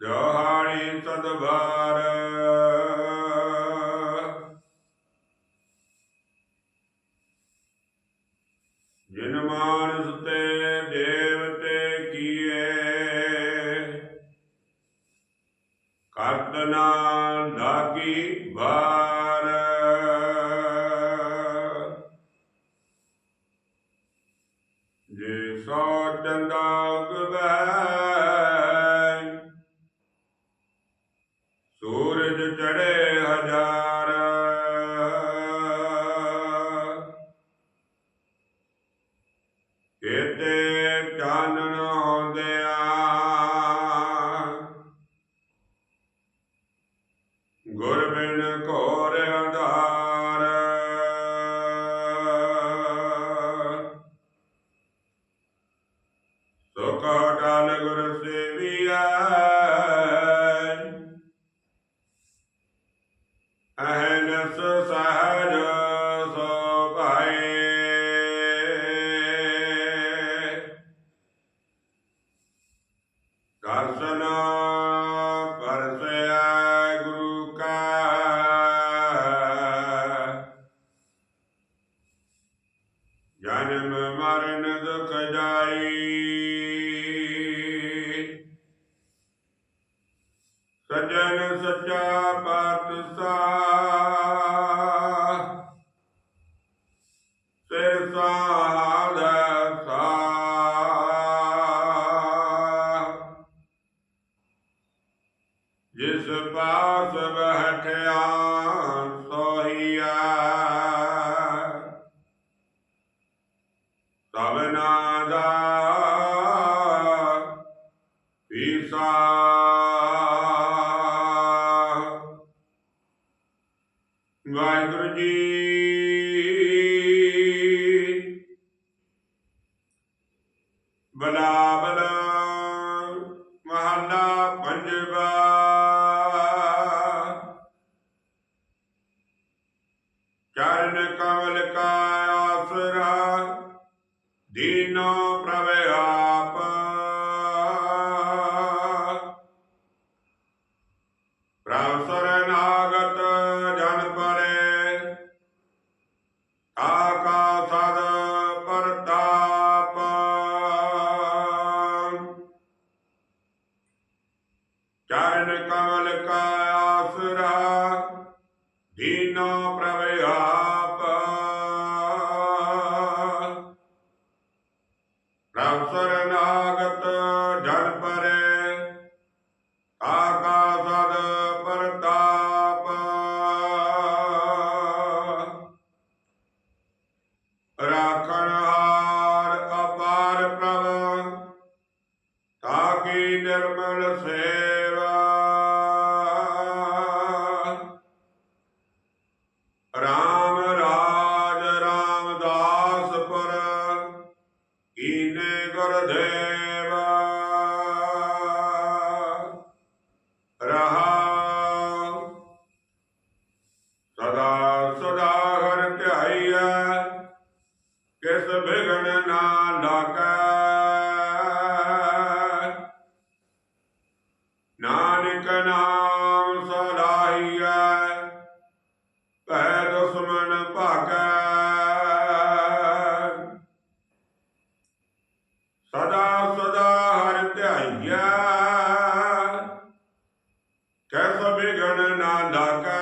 ਜਹਾਣੀ ਤਦਭਾਰ ਜਿਨ ਮਾਨਸ ਦੇਵਤੇ ਕੀਏ ਜੇ ਸੋ ਚੰਦਾ ਗਵੈ ਸੂਰਜ ਚੜੇ ਹਜ਼ਾਰ ਸੁਖ ਟਲ ਗੁਰ ਸੇਵੀਐ। ਅਹਨਸ ਸਹਜ ਸੋ ਭਾਏ। ਦਰਸ਼ਨ ਪਰਸੈ ਗੁਰੂ ਕਾ। ਜਨਮ ਮਰਨ ਦੁਖ ਜਾਈ। नयन सचा पार्थ साध सा जिस पास बैठया सोहिया सब नादा पीसा ਦੀਨੋ ਪ੍ਰਭ ਰਾਖਣ ਅਪਾਰ ਪ੍ਰਭ ਤਾਕੀ ਨਿਰਮਲ ਸੇਵਾ। ਰਾਮ ਰਾਜ ਰਾਮਦਾਸ ਪਰ ਕੀਨੇ ਗੁਰਦੇਵ। ਨਾਨਕ ਨਾਮ ਸਲਾਹੀਐ ਭੈ ਦੁਸ਼ਮਨ ਭਾਗੈ। ਸਦਾ ਸਦਾ ਹਰ ਧਿਆਈਐ ਕੈਸ ਗਣ ਨਾ ਲਾਗੈ।